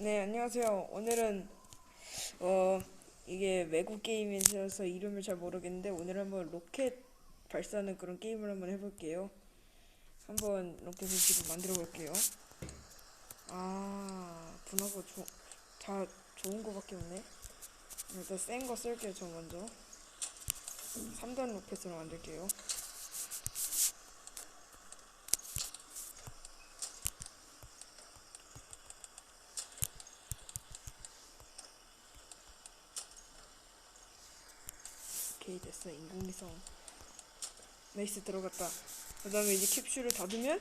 네, 안녕하세요. 오늘은 어 이게 외국 게임이라서 이름을 잘 모르겠는데 오늘 한번 로켓 발사하는 그런 게임을 한번 해볼게요. 한번 로켓을 지금 만들어 볼게요. 아, 분화가 조, 다 좋은 거밖에 없네. 일단 센 거 쓸게요, 저 먼저. 3단 로켓으로 만들게요. 됐어 인공위성. 나이스 들어갔다. 그 다음에 이제 캡슐을 닫으면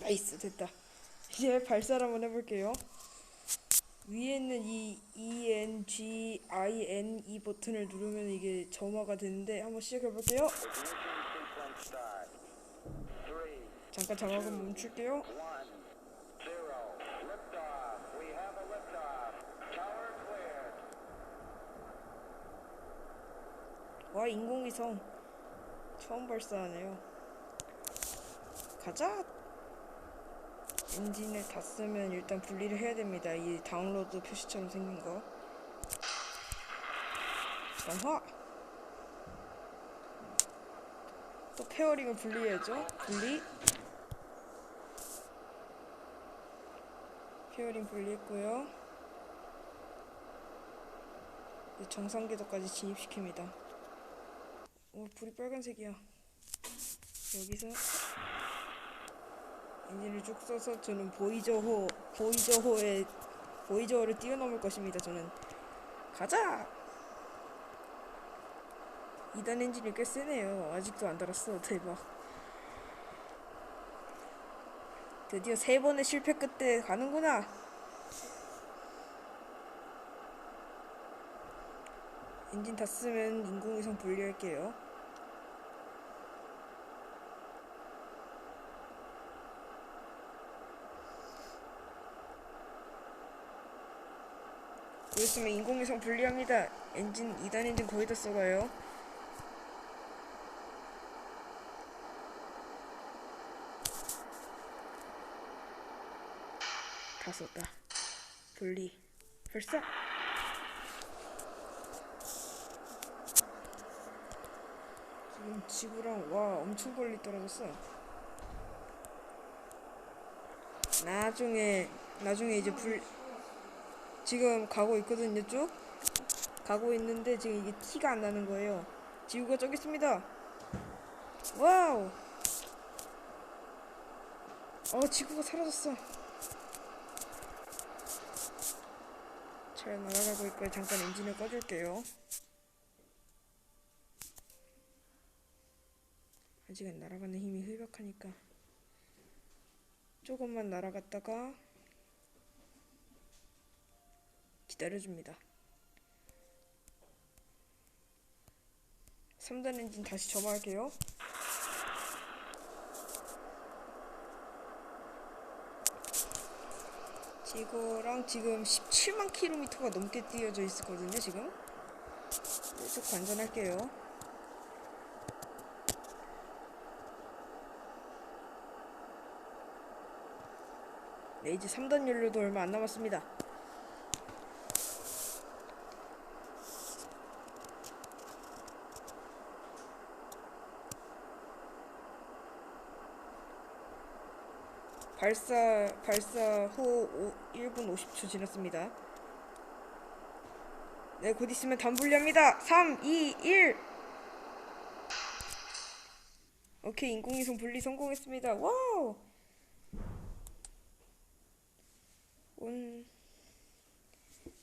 나이스 됐다. 이제 발사를 한번 해볼게요. 위에 있는 이 E N E 버튼을 누르면 이게 점화가 되는데 한번 시작해볼게요. 잠깐 장화금 멈출게요 와 인공위성 처음 발사하네요. 가자. 엔진을 다 쓰면 일단 분리를 해야 됩니다. 이 다운로드 표시처럼 생긴 거. 정화. 또 페어링을 분리해야죠. 분리. 페어링 분리했고요. 정상 궤도까지 진입시킵니다 오, 불이 빨간색이야. 여기서 엔진을 쭉 써서 저는 보이저호, 보이저호의 보이저호를 뛰어넘을 것입니다. 저는 가자. 2단 엔진이 꽤 세네요. 아직도 안 달았어. 대박. 드디어 세 번의 실패 끝에 가는구나. 엔진 다 쓰면 인공위성 분리할게요. 그랬으면 인공위성 분리합니다. 엔진 2단 엔진 거의 다 써가요. 다 썼다. 분리. 벌써? 지구랑 와 엄청 멀리 떨어졌어. 나중에 나중에 이제 불 지금 가고 있거든요 쭉 가고 있는데 지금 이게 티가 안 나는 거예요. 지구가 저기 있습니다. 와우. 어 지구가 사라졌어. 잘 날아가고 있고요. 잠깐 엔진을 꺼줄게요. 아직은 날아가는 힘이 희박하니까 조금만 날아갔다가 기다려줍니다. 3단 엔진 다시 점화할게요. 지구랑 지금 17만 킬로미터가 넘게 뛰어져 있었거든요, 지금. 쭉 관전할게요. 네, 이제 3단 연료도 얼마 안 남았습니다. 발사 발사 후 오, 1분 50초 지났습니다. 네, 곧 있으면 단분리합니다. 3, 2, 1. 오케이, 인공위성 분리 성공했습니다. 와우. 온.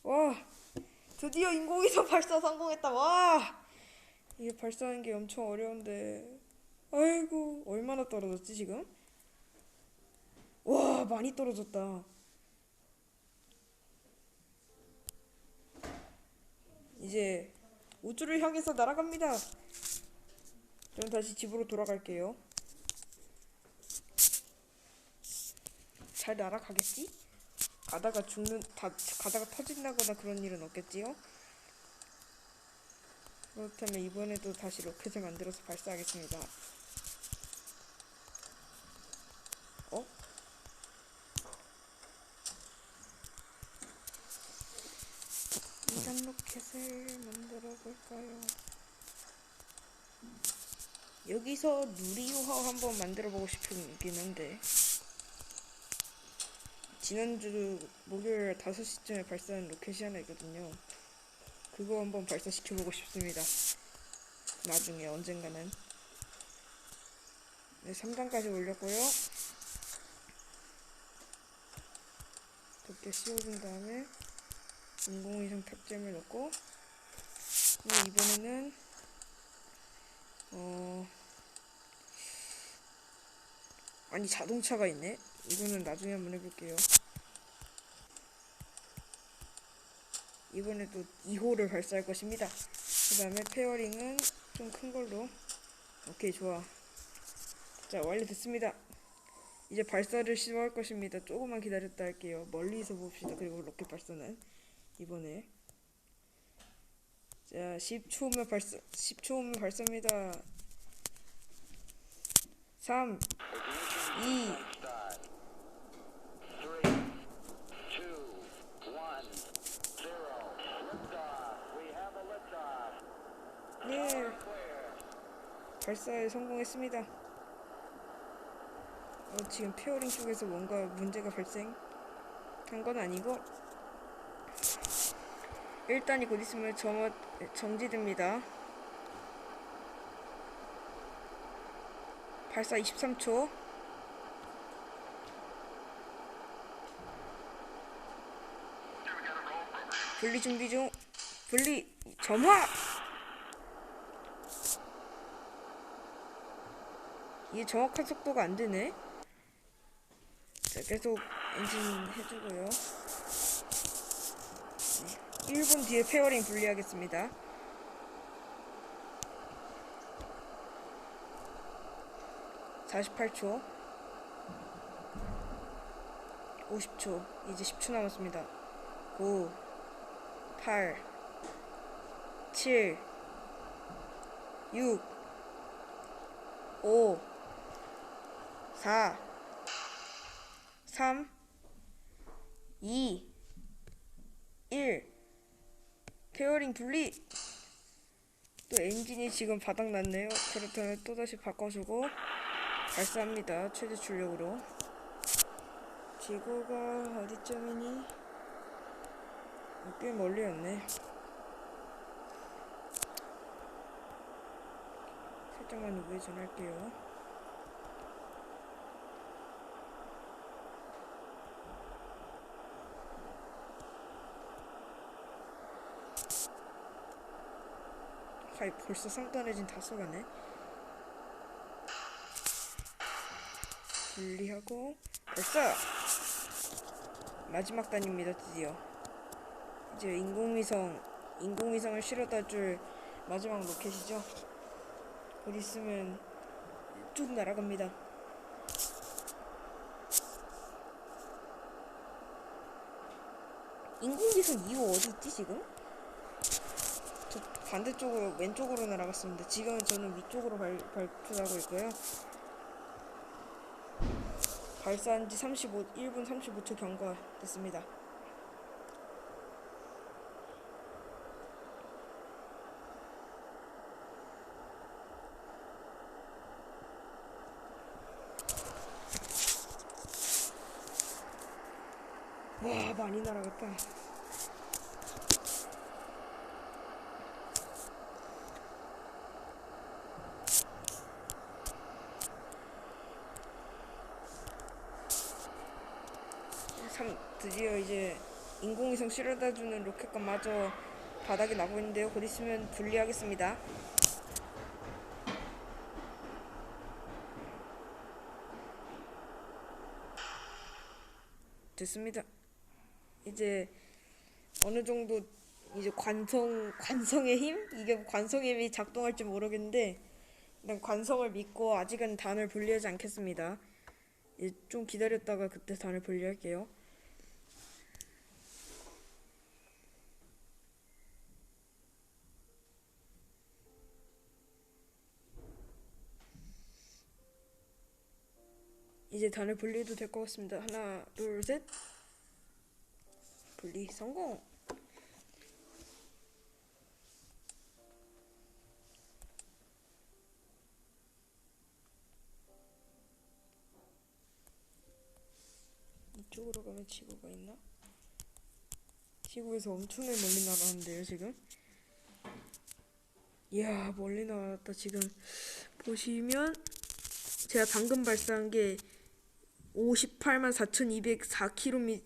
와, 드디어 인공위성 발사 성공했다. 와, 이게 발사하는 게 엄청 어려운데. 아이고, 얼마나 떨어졌지 지금? 와, 많이 떨어졌다. 이제 우주를 향해서 날아갑니다. 저는 다시 집으로 돌아갈게요. 잘 날아가겠지? 가다가 죽는 다 가다가 터진다거나 그런 일은 없겠지요? 그렇다면 이번에도 다시 로켓을 만들어서 발사하겠습니다. 어? 이단 로켓을 만들어 볼까요? 여기서 누리호 한번 만들어 보고 싶은 게 있는데. 지난주 목요일 5시쯤에 발사한 로켓이 하나 있거든요. 그거 한번 발사시켜 보고 싶습니다. 나중에 언젠가는. 네, 3단까지 올렸고요. 덮개 씌워준 다음에 인공위성 탑재물 넣고 그리고 이번에는 어 아니 자동차가 있네 이거는 나중에 한번 해볼게요 이번에도 2호를 발사할 것입니다. 그 다음에 페어링은 좀 큰 걸로. 오케이 좋아. 자 완료됐습니다. 이제 발사를 시도할 것입니다. 조금만 기다렸다 할게요. 멀리서 봅시다. 그리고 로켓 발사는 이번에. 자 10초면 발사 10초면 발사입니다. 3 발사에 성공했습니다. 어, 지금 페어링 쪽에서 뭔가 문제가 발생한 건 아니고 일단이 곧 있으면 정, 정지됩니다. 발사 23초. 분리 준비 중. 분리 점화. 이게 정확한 속도가 안 되네. 자, 계속 엔진 해주고요. 네, 1분 뒤에 페어링 분리하겠습니다. (48초) (50초) 이제 (10초) 남았습니다 (9) (8) (7) (6) 5 4 3 2 1 페어링 분리. 또 엔진이 지금 바닥났네요. 그렇다면 또다시 바꿔주고 발사합니다. 최대 출력으로. 지구가 어디쯤이니? 어, 꽤 멀리였네. 살짝만 우회전할게요 아이 벌써 상단해진 다소가네. 분리하고 발사 마지막 단입니다 드디어. 이제 인공위성 인공위성을 실어다 줄 마지막 로켓이죠. 곧 있으면 쭉 날아갑니다. 인공위성 2호 어디 있지 지금? 저 반대쪽으로 왼쪽으로 날아갔습니다. 지금은 저는 위쪽으로 발, 발표하고 있고요. 발사한 지 35, 1분 35초 경과됐습니다. 와, 많이 날아갔다. 드디어 이제 인공위성 실어다주는 로켓과 마저 바닥에 나고 있는데요. 곧 있으면 분리하겠습니다. 됐습니다. 이제 어느 정도 이제 관성 관성의 힘 이게 관성의 힘이 작동할지 모르겠는데 일단 관성을 믿고 아직은 단을 분리하지 않겠습니다. 이제 좀 기다렸다가 그때 단을 분리할게요. 이제 단을 분리해도 될 것 같습니다. 하나, 둘, 셋. 분리 성공. 이쪽으로 가면 지구가 있나? 지구에서 엄청나게 멀리 날아왔는데요 지금 이야 멀리 나왔다 지금 보시면 제가 방금 발사한 게 58만 4,204km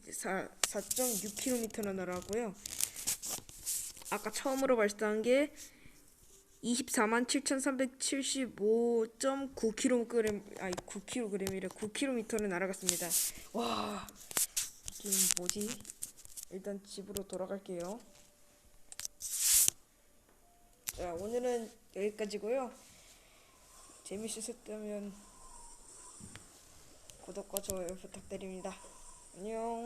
4.6km나 날아왔고요 아까 처음으로 발사한 게 24만 7,375.9kg 아니 9kg이래 9km를 날아갔습니다. 와 이게 뭐지? 일단 집으로 돌아갈게요. 자 오늘은 여기까지고요. 재밌으셨다면 구독과 좋아요 부탁드립니다. 안녕.